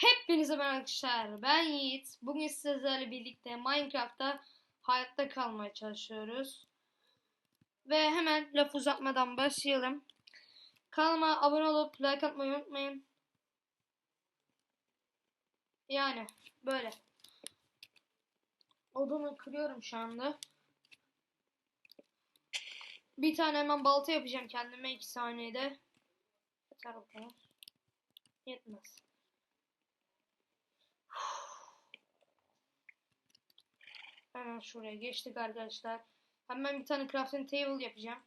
Hepinize merhaba arkadaşlar. Ben Yiğit. Bugün sizlerle birlikte Minecraft'ta hayatta kalmaya çalışıyoruz. Ve hemen laf uzatmadan başlayalım. Kanalıma abone olup like atmayı unutmayın. Yani böyle. Odunu kırıyorum şu anda. Bir tane hemen balta yapacağım kendime 2 saniyede. Yeter bu kadar. Yetmez. Hemen şuraya geçtik arkadaşlar. Hemen bir tane crafting table yapacağım.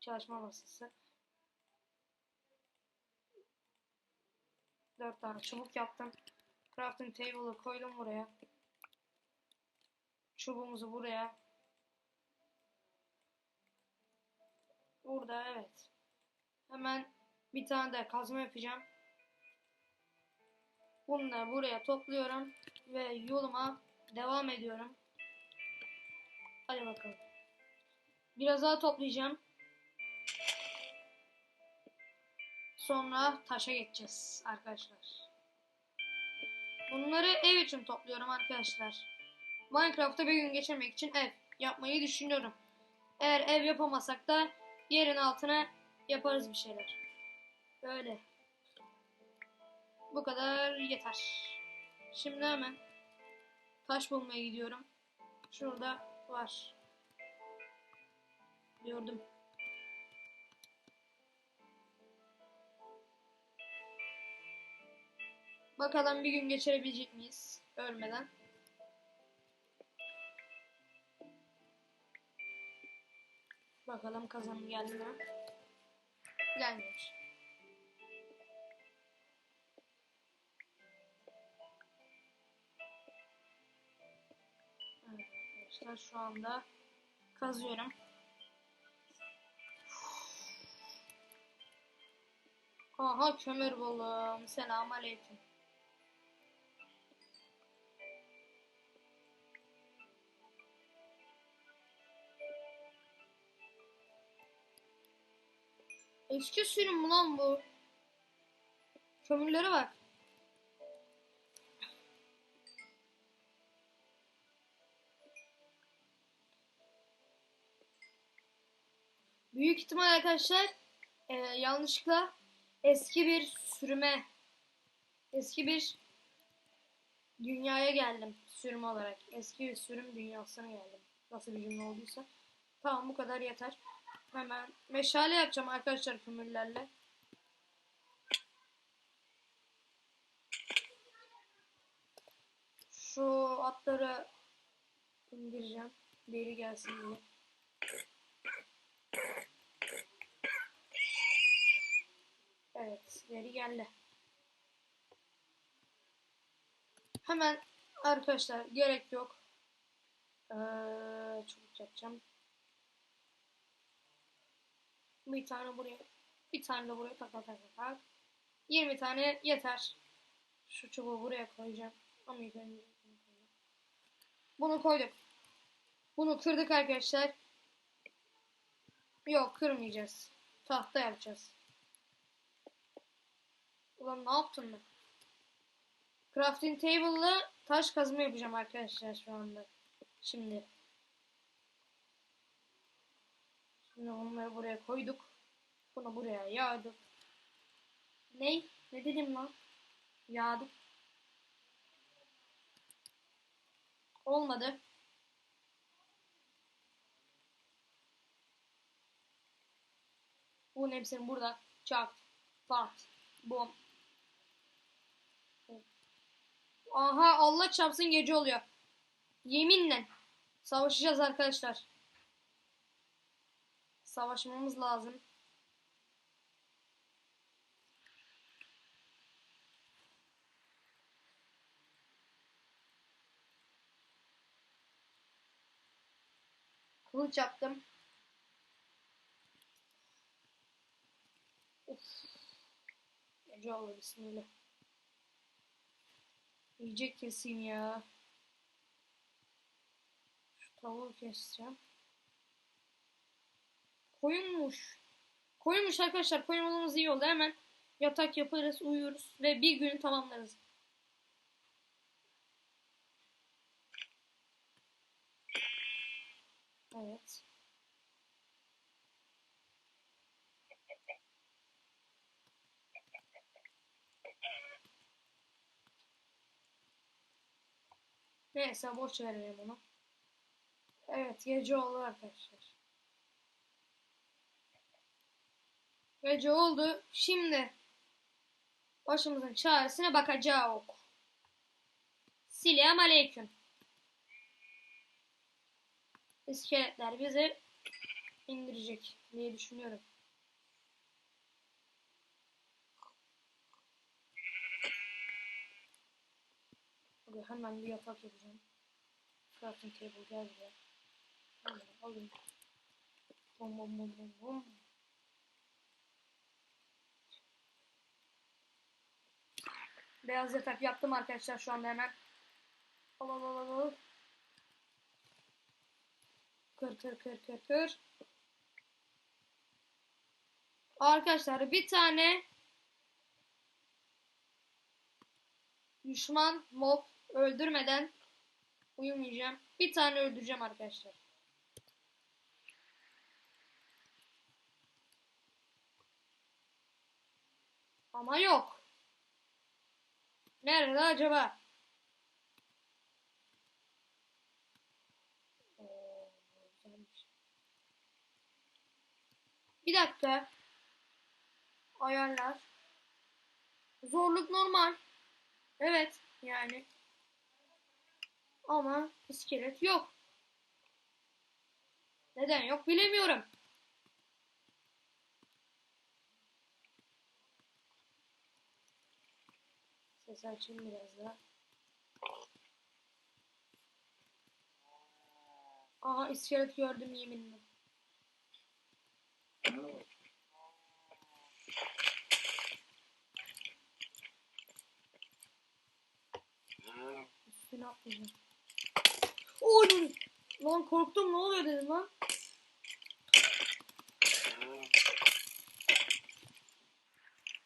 Çalışma masası. Dört tane çubuk yaptım. Crafting table'ı koydum buraya. Çubuğumuzu buraya. Burada evet. Hemen bir tane de kazma yapacağım. Da buraya topluyorum ve yoluma devam ediyorum. Hadi bakalım. Biraz daha toplayacağım. Sonra taşa geçeceğiz arkadaşlar. Bunları ev için topluyorum arkadaşlar. Minecraft'ta bir gün geçirmek için ev yapmayı düşünüyorum. Eğer ev yapamasak da yerin altına yaparız bir şeyler. Böyle. Bu kadar yeter. Şimdi hemen taş bulmaya gidiyorum. Şurada var. Gördüm. Bakalım bir gün geçirebilecek miyiz ölmeden. Bakalım kazanım geldi mi? Gelmiyor. Arkadaşlar şu anda kazıyorum. Aha kömür buldum. Selam aleyküm. Eski sürüm lan bu? Kömürlere bak. Büyük ihtimal arkadaşlar e, yanlışlıkla eski bir sürüme eski bir dünyaya geldim sürüm olarak. Eski bir sürüm dünyasına geldim. Nasıl bir cümle olduysa. Tamam bu kadar yeter. Hemen meşale yapacağım arkadaşlar kömürlerle. Şu atları indireceğim. Deri gelsin diye. Evet, deri geldi. Hemen arkadaşlar gerek yok. Ee, çubuk yapacağım. Bir tane buraya, bir tane de buraya tak tak tak tak. 20 tane yeter. Şu çubuğu buraya koyacağım. Ama. Bunu koyduk. Bunu kırdık arkadaşlar. Yok kırmayacağız. Tahta yapacağız. Ulan ne yaptın ben? Crafting table'la taş kazma yapacağım arkadaşlar şu anda. Şimdi. Şimdi onları buraya koyduk. Bunu buraya yağdık. Ne? Ne dedim lan? Yağdık. Olmadı. Bunun hepsini burada çak, pat, bom. Aha Allah çarpsın gece oluyor. Yeminle savaşacağız arkadaşlar. Savaşmamız lazım. Kılıç yaptım. Of. Gece oldu bismillah. Yiyecek keseyim ya. Şu tavuğu keseceğim. Koyunmuş. Koyunmuş arkadaşlar. Koyun olmamız iyi oldu. Hemen yatak yaparız, uyuruz ve bir günü tamamlarız. Evet. Neyse boş verelim onu. Evet gece oldu arkadaşlar. Gece oldu. Şimdi başımızın çaresine bakacağız. Selam aleyküm. İskeletler bizi indirecek diye düşünüyorum. Hadi hemen bir yatak yapacağım. Crafting table gel buraya. Hemen alayım. Bom bom bom bom bom. Beyaz yatak yaptım arkadaşlar şu anda hemen. Al al al, al. Kır kır kır kır kır. Arkadaşlar bir tane düşman mob öldürmeden uyumayacağım. Bir tane öldüreceğim arkadaşlar. Ama yok. Nerede acaba? Bir dakika. Ayarlar. Zorluk normal. Evet yani. Ama iskelet yok. Neden yok bilemiyorum. Ses açayım biraz daha. Aha iskelet gördüm yeminle. Üstüne atlayacağım. Lan korktum ne oluyor dedim lan.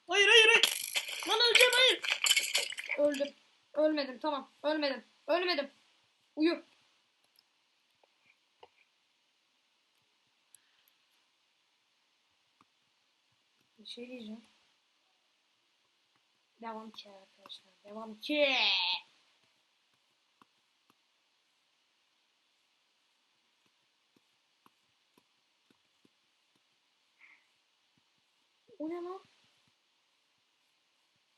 Hayır hayır hayır. Lan öleceğim hayır. Öldüm. Ölmedim tamam. Ölmedim. Ölmedim. Uyu. Bir şey diyeceğim. Devam ki arkadaşlar. Devam ki. O ne lan?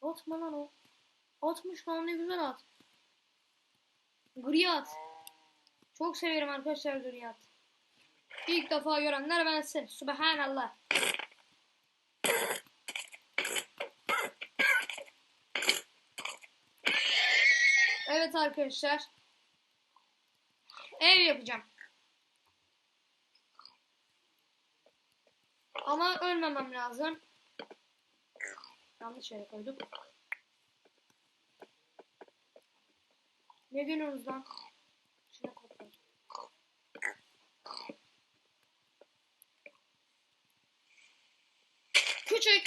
Atma lan o. Atmış lan ne güzel at. Gri at. Çok severim arkadaşlar gri at. İlk defa görenler bensin. Subhanallah. Evet arkadaşlar. Ev yapacağım. Ama ölmemem lazım. Yanlış yere koyduk. Ne diyorsunuz lan? Şuna kopar. Küçük,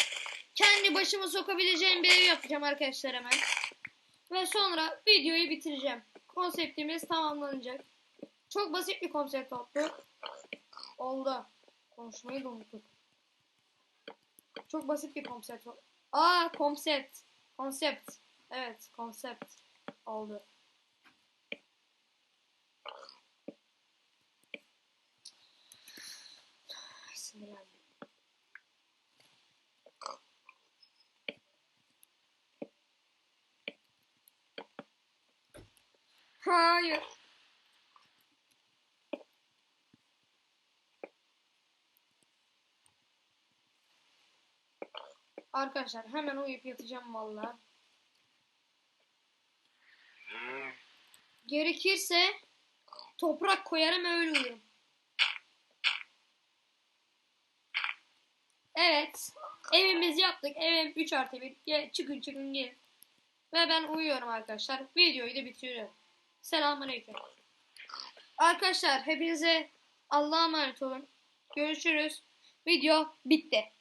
kendi başıma sokabileceğim bir ev yapacağım arkadaşlar hemen. Ve sonra videoyu bitireceğim. Konseptimiz tamamlanacak. Çok basit bir konsept oldu. Oldu. Konuşmayı da unuttuk. Çok basit bir konsept. oldu. Aa konsept. Konsept. Evet konsept oldu. Sinirlendim. Hayır. Arkadaşlar hemen uyuyup yatacağım valla. Gerekirse toprak koyarım öyle uyurum. Evet. Evimizi yaptık. Evim 3 artı 1. Gel, çıkın çıkın gelin. Ve ben uyuyorum arkadaşlar. Videoyu da bitiriyorum. Selamünaleyküm. Arkadaşlar hepinize Allah'a emanet olun. Görüşürüz. Video bitti.